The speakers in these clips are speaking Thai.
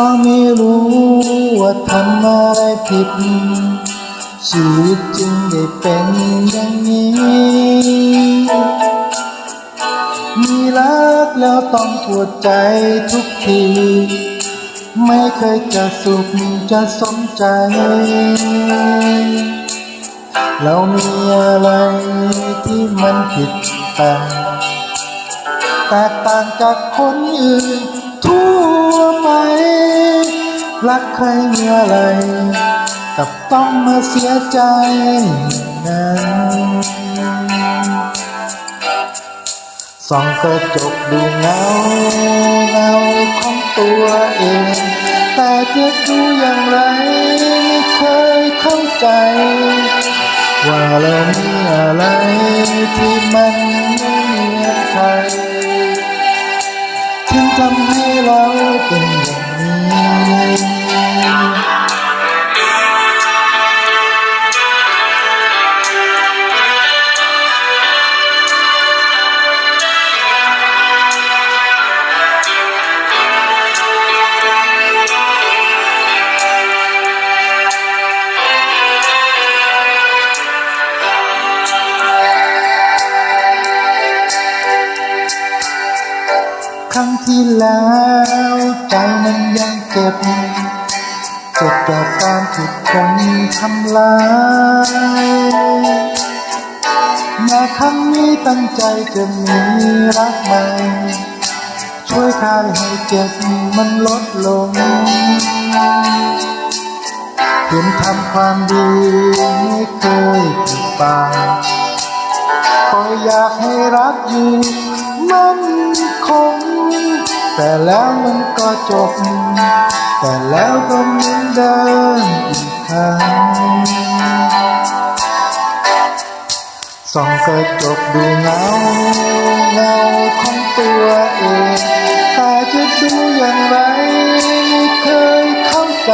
ก็ไม่รู้ว่าทำอะไรผิด ชีวิตจึงได้เป็นอย่างนี้ มีรักแล้วต้องปวดใจทุกที ไม่เคยจะสุขจะสมใจ เรามีอะไรที่มันผิดแปลกแตกต่างจากคนอื่น รักใครมีอะไรกับต้องมาเสียใจนั้นส่องกระจกดูเงาเงาของตัวเอง แต่จะดูอย่างไรไม่เคยเข้าใจ ว่าเรามีอะไรที่มันไม่เหมือนใครถึงทำให้เราเป็น ที่แล้ว ใจมันยังเจ็บเจ็บจากการถูกคนทำลายแมาครั้งนี้ตั้งใจจะมีรักใหม่ ช่วยคลายให้เจ็บมันลดลงเห็นทำความดีไม่เคยผิดปากก็อยากให้รักอยู่มัน แต่แล้วมันก็จบ แต่แล้วก็เหมือนเดิมอีกครั้งส่องกระจกดูเงาเงาของตัวเองแต่จะดูอย่างไรไม่เคยเข้าใจ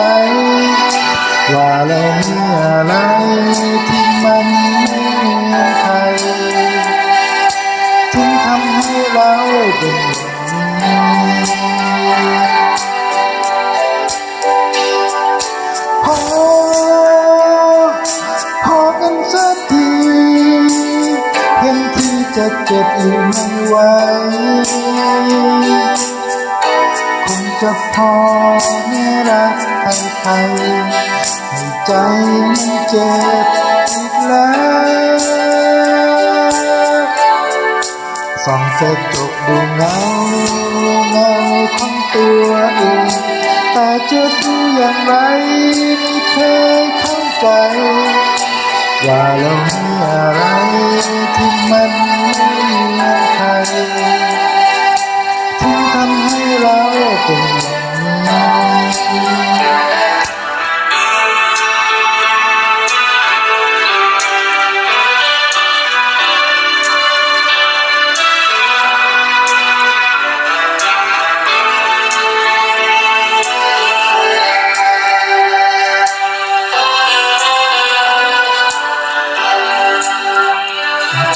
ว่าเรามีอะไรที่มัน เจ็บอยู่ไม่ไหวคงจะพอไม่รักใครใครให้ใจมันเจ็บอีกแล้วส่องกระจกดูเงา เรามีอะไรที่มันไม่เหมือนใครถึงทำให้เราเป็น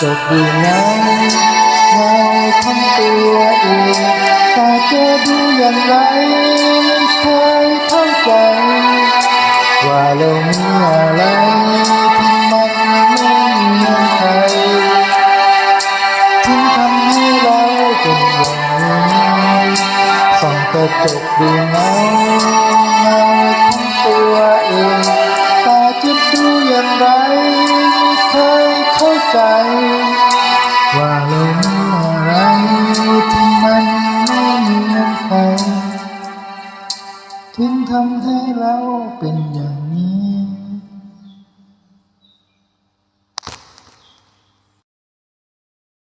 จบดูเงาเงาของตัวเองแต่จะดูอย่างไรไม่เคยเข้าใจ ว่าเรามีอะไรที่มันไม่เหมือนใครถึงทำให้เราเป็นอย่างนี้ส่องกระจกดูเงา ใจ ว่าลมอะไรที่มันไม่เหมือนใครถึงทำให้เราเป็นอย่าง